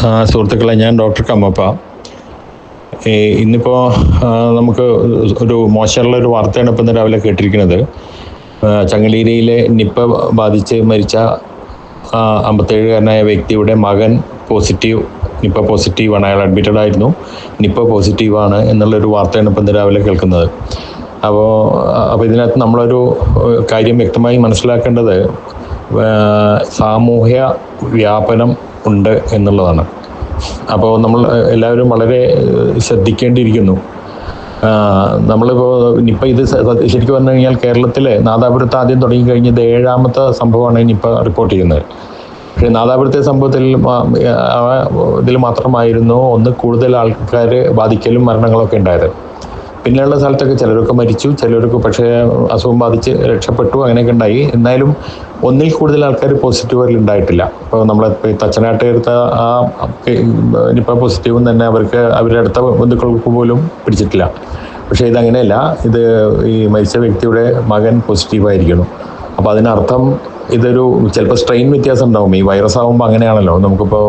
സുഹൃത്തുക്കളെ ഞാൻ ഡോക്ടർ കമ്മപ്പ. ഇന്നിപ്പോൾ നമുക്ക് ഒരു മോശമുള്ള ഒരു വാർത്തയാണ് ഇപ്പം രാവിലെ കേട്ടിരിക്കുന്നത്. ചങ്ങലേരിയിലെ നിപ്പ ബാധിച്ച് മരിച്ച അമ്പത്തേഴുകാരനായ വ്യക്തിയുടെ മകൻ പോസിറ്റീവ് നിപ്പ പോസിറ്റീവാണ്. അയാൾ അഡ്മിറ്റഡ് ആയിരുന്നു. നിപ്പ പോസിറ്റീവാണ് എന്നുള്ളൊരു വാർത്തയാണ് ഇപ്പം രാവിലെ കേൾക്കുന്നത്. അപ്പോൾ അപ്പോൾ ഇതിനകത്ത് നമ്മളൊരു കാര്യം വ്യക്തമായി മനസ്സിലാക്കേണ്ടത് സാമൂഹ്യ വ്യാപനം ഉണ്ട് എന്നുള്ളതാണ്. അപ്പോൾ നമ്മൾ എല്ലാവരും വളരെ ശ്രദ്ധിക്കേണ്ടിയിരിക്കുന്നു. നമ്മളിപ്പോൾ നിപ്പ ഇത് ശരിക്കും പറഞ്ഞു കഴിഞ്ഞാൽ കേരളത്തിൽ നാദാപുരത്ത് ആദ്യം തുടങ്ങി കഴിഞ്ഞത് ഏഴാമത്തെ സംഭവമാണ് നിപ്പ റിപ്പോർട്ട് ചെയ്യുന്നത്. പക്ഷേ നാദാപുരത്തെ സംഭവത്തിൽ ഇതിൽ മാത്രമായിരുന്നു ഒന്ന് കൂടുതൽ ആൾക്കാർ ബാധിക്കലും മരണങ്ങളൊക്കെ ഉണ്ടായത്. പിന്നെയുള്ള സ്ഥലത്തൊക്കെ ചിലരൊക്കെ മരിച്ചു ചിലർക്ക് പക്ഷേ അസുഖം ബാധിച്ച് രക്ഷപ്പെട്ടു അങ്ങനെയൊക്കെ ഉണ്ടായി. എന്നാലും ഒന്നിൽ കൂടുതൽ ആൾക്കാർ പോസിറ്റീവ് ഉണ്ടായിട്ടില്ല. ഇപ്പോൾ നമ്മൾ തച്ചനാട്ട് എടുത്ത ആ നിപ്പ പോസിറ്റീവും തന്നെ അവർക്ക് അവരുടെ അടുത്ത ബന്ധുക്കൾക്ക് പോലും പിടിച്ചിട്ടില്ല. പക്ഷേ ഇതങ്ങനെയല്ല. ഇത് ഈ മരിച്ച വ്യക്തിയുടെ മകൻ പോസിറ്റീവായിരിക്കണം അപ്പോൾ അതിനർത്ഥം ഇതൊരു ചിലപ്പോൾ സ്ട്രെയിൻ വ്യത്യാസം ഉണ്ടാവും. ഈ വൈറസ് ആകുമ്പോൾ അങ്ങനെയാണല്ലോ. നമുക്കിപ്പോൾ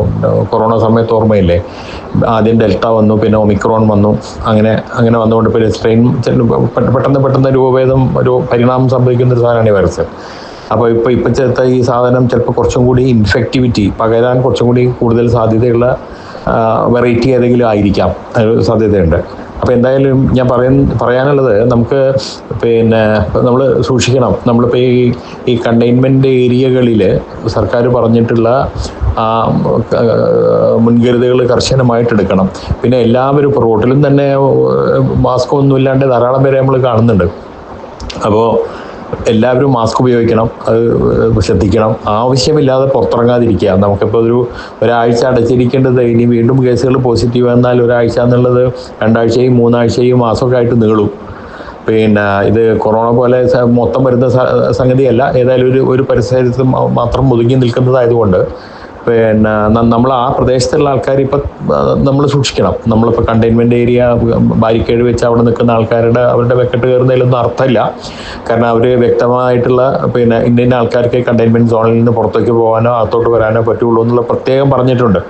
കൊറോണ സമയത്ത് ഓർമ്മയില്ലേ? ആദ്യം ഡെൽറ്റ വന്നു പിന്നെ ഒമിക്രോൺ വന്നു. അങ്ങനെ അങ്ങനെ വന്നുകൊണ്ട് പിന്നെ സ്ട്രെയിൻ പെട്ടെന്ന് പെട്ടെന്ന് രൂപഭേദം ഒരു പരിണാമം സംഭവിക്കുന്ന ഒരു സാധനമാണ് ഈ വൈറസ് അപ്പോൾ ഇപ്പോൾ ഇപ്പം ചേർത്ത ഈ സാധനം ചിലപ്പോൾ കുറച്ചും കൂടി ഇൻഫെക്ടിവിറ്റി പകരാൻ കുറച്ചും കൂടി കൂടുതൽ സാധ്യതയുള്ള വെറൈറ്റി ഏതെങ്കിലും ആയിരിക്കാം. സാധ്യതയുണ്ട്. അപ്പോൾ എന്തായാലും ഞാൻ പറയാൻ പറയാനുള്ളത് നമുക്ക് പിന്നെ നമ്മൾ സൂക്ഷിക്കണം. നമ്മളിപ്പോൾ ഈ ഈ കണ്ടെയ്ൻമെന്റ് ഏരിയകളിൽ സർക്കാർ പറഞ്ഞിട്ടുള്ള മുൻകരുതലുകൾ കർശനമായിട്ട് എടുക്കണം. പിന്നെ എല്ലാവരും റോട്ടിലും തന്നെ മാസ്ക് ഒന്നും ഇല്ലാണ്ട് ധാരാളം പേരെ നമ്മൾ കാണുന്നുണ്ട്. അപ്പോൾ എല്ലാവരും മാസ്ക് ഉപയോഗിക്കണം അത് ശ്രദ്ധിക്കണം. ആവശ്യമില്ലാതെ പുറത്തിറങ്ങാതിരിക്കുക. നമുക്കിപ്പോൾ ഒരു ഒരാഴ്ച അടച്ചിരിക്കേണ്ടത് ഇനി വീണ്ടും കേസുകൾ പോസിറ്റീവ് വന്നാൽ ഒരാഴ്ച എന്നുള്ളത് രണ്ടാഴ്ചയും മൂന്നാഴ്ചയും മാസമൊക്കെ ആയിട്ട് നീളും. പിന്നെ ഇത് കൊറോണ പോലെ മൊത്തം വരുന്ന സംഗതിയല്ല. ഏതായാലും ഒരു ഒരു പരിസരത്ത് മാത്രം ഒതുങ്ങി നിൽക്കുന്നതായതുകൊണ്ട് പിന്നെ നമ്മൾ ആ പ്രദേശത്തുള്ള ആൾക്കാർ ഇപ്പം നമ്മൾ സൂക്ഷിക്കണം. നമ്മളിപ്പോൾ കണ്ടെയ്ൻമെന്റ് ഏരിയ ബാരിക്കേഡ് വെച്ച് അവിടെ നിൽക്കുന്ന ആൾക്കാരുടെ അവരുടെ വെക്കട്ട് കയറുന്നതിലൊന്നും അർത്ഥമില്ല. കാരണം അവർ വ്യക്തമായിട്ടുള്ള പിന്നെ ഇന്ന ഇന്ന ആൾക്കാർക്ക് കണ്ടെയ്ൻമെന്റ് സോണിൽ നിന്ന് പുറത്തേക്ക് പോകാനോ അകത്തോട്ട് വരാനോ പറ്റുള്ളൂ എന്നുള്ള പ്രത്യേകം പറഞ്ഞിട്ടുണ്ട്.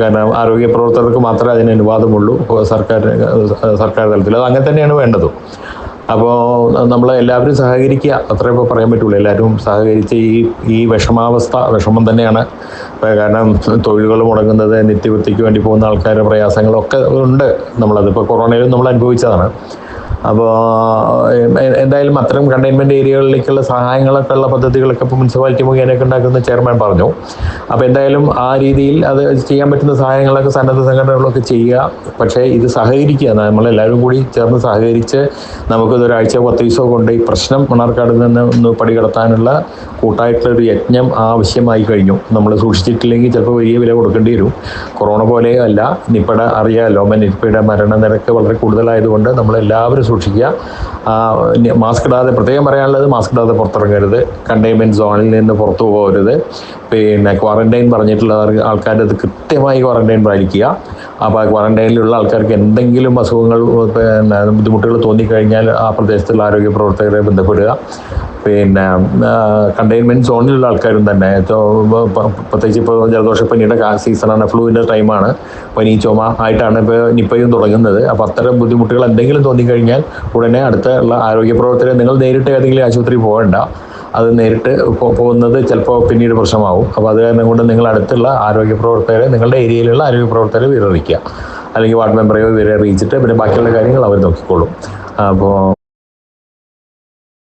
കാരണം ആരോഗ്യ പ്രവർത്തകർക്ക് മാത്രമേ അതിന് അനുവാദമുള്ളൂ. സർക്കാർ സർക്കാർ തലത്തിൽ. അത് അങ്ങനെ തന്നെയാണ് വേണ്ടതും. അപ്പോൾ നമ്മൾ എല്ലാവരും സഹകരിക്കുക. അത്രേ ഇപ്പോൾ പറയാൻ പറ്റുള്ളൂ. എല്ലാവരും സഹകരിച്ച് ഈ ഈ വിഷമാവസ്ഥ വിഷമം തന്നെയാണ്. കാരണം തൊഴിലുകൾ മുടങ്ങുന്നത് നിത്യവൃത്തിക്ക് വേണ്ടി പോകുന്ന ആൾക്കാരുടെ പ്രയാസങ്ങളൊക്കെ ഉണ്ട്. നമ്മളതിപ്പോൾ കൊറോണയിലും നമ്മൾ അനുഭവിച്ചതാണ്. അപ്പോൾ എന്തായാലും അത്തരം കണ്ടെയ്ൻമെന്റ് ഏരിയകളിലേക്കുള്ള സഹായങ്ങളൊക്കെ ഉള്ള പദ്ധതികളൊക്കെ ഇപ്പോൾ മുനിസിപ്പാലിറ്റി മുഖേനയൊക്കെ ഉണ്ടാക്കുന്ന ചെയർമാൻ പറഞ്ഞു. അപ്പോൾ എന്തായാലും ആ രീതിയിൽ അത് ചെയ്യാൻ പറ്റുന്ന സഹായങ്ങളൊക്കെ സന്നദ്ധ സംഘടനകളൊക്കെ ചെയ്യുക. പക്ഷേ ഇത് സഹകരിക്കുക. നമ്മളെല്ലാവരും കൂടി ചേർന്ന് സഹകരിച്ച് നമുക്കിത് ഒരാഴ്ച പത്ത് ദിവസമോ കൊണ്ട് ഈ പ്രശ്നം മണ്ണാർക്കാട് നിന്ന് ഒന്ന് പടികടത്താനുള്ള കൂട്ടായിട്ടുള്ളൊരു യജ്ഞം ആവശ്യമായി കഴിഞ്ഞു. നമ്മൾ സൂക്ഷിച്ചിട്ടില്ലെങ്കിൽ ചിലപ്പോൾ വലിയ വില കൊടുക്കേണ്ടി വരും. കൊറോണ പോലെ അല്ല നിപ്പയുടെ അറിയാമല്ലോ നിപ്പയുടെ മരണനിരക്ക് വളരെ കൂടുതലായതുകൊണ്ട് നമ്മളെല്ലാവരും സൂക്ഷിക്കുക. മാസ്ക് ഇടാതെ പ്രത്യേകം പറയാനുള്ളത് മാസ്ക് ഇടാതെ പുറത്തിറങ്ങരുത്. കണ്ടെയ്ൻമെന്റ് സോണിൽ നിന്ന് പുറത്തു പോകരുത്. പിന്നെ ക്വാറന്റൈൻ പറഞ്ഞിട്ടുള്ള അത് കൃത്യമായി ക്വാറന്റൈൻ പാലിക്കുക. അപ്പോൾ ക്വാറന്റൈനിലുള്ള ആൾക്കാർക്ക് എന്തെങ്കിലും അസുഖങ്ങൾ പിന്നെ ബുദ്ധിമുട്ടുകൾ തോന്നിക്കഴിഞ്ഞാൽ ആ പ്രദേശത്തുള്ള ആരോഗ്യ പ്രവർത്തകരെ ബന്ധപ്പെടുക. പിന്നെ കണ്ടെയ്ൻമെന്റ് സോണിലുള്ള ആൾക്കാരും തന്നെ. പ്രത്യേകിച്ച് ഇപ്പോൾ ജലദോഷപ്പനിയുടെ സീസണാണ് ഫ്ലൂവിന്റെ ടൈമാണ് പനി ചുമ ആയിട്ടാണ് ഇപ്പോൾ നിപ്പയും തുടങ്ങുന്നത്. അപ്പോൾ അത്തരം ബുദ്ധിമുട്ടുകൾ എന്തെങ്കിലും തോന്നിക്കഴിഞ്ഞാൽ ഉടനെ അടുത്തുള്ള ആരോഗ്യ പ്രവർത്തകരെ നിങ്ങൾ നേരിട്ട് ഏതെങ്കിലും ആശുപത്രി പോകണ്ട. അത് നേരിട്ട് പോകുന്നത് ചിലപ്പോൾ പിന്നീട് പ്രശ്നമാവും. അപ്പോൾ അത് കാരണം കൊണ്ട് നിങ്ങൾ അടുത്തുള്ള ആരോഗ്യ പ്രവർത്തകരെ നിങ്ങളുടെ ഏരിയയിലുള്ള ആരോഗ്യ പ്രവർത്തകരെ വിവരറിയിക്കുക അല്ലെങ്കിൽ വാർഡ് മെമ്പറെയോ ഇവരെ അറിയിച്ചിട്ട് പിന്നെ ബാക്കിയുള്ള കാര്യങ്ങൾ അവർ നോക്കിക്കോളും. അപ്പോൾ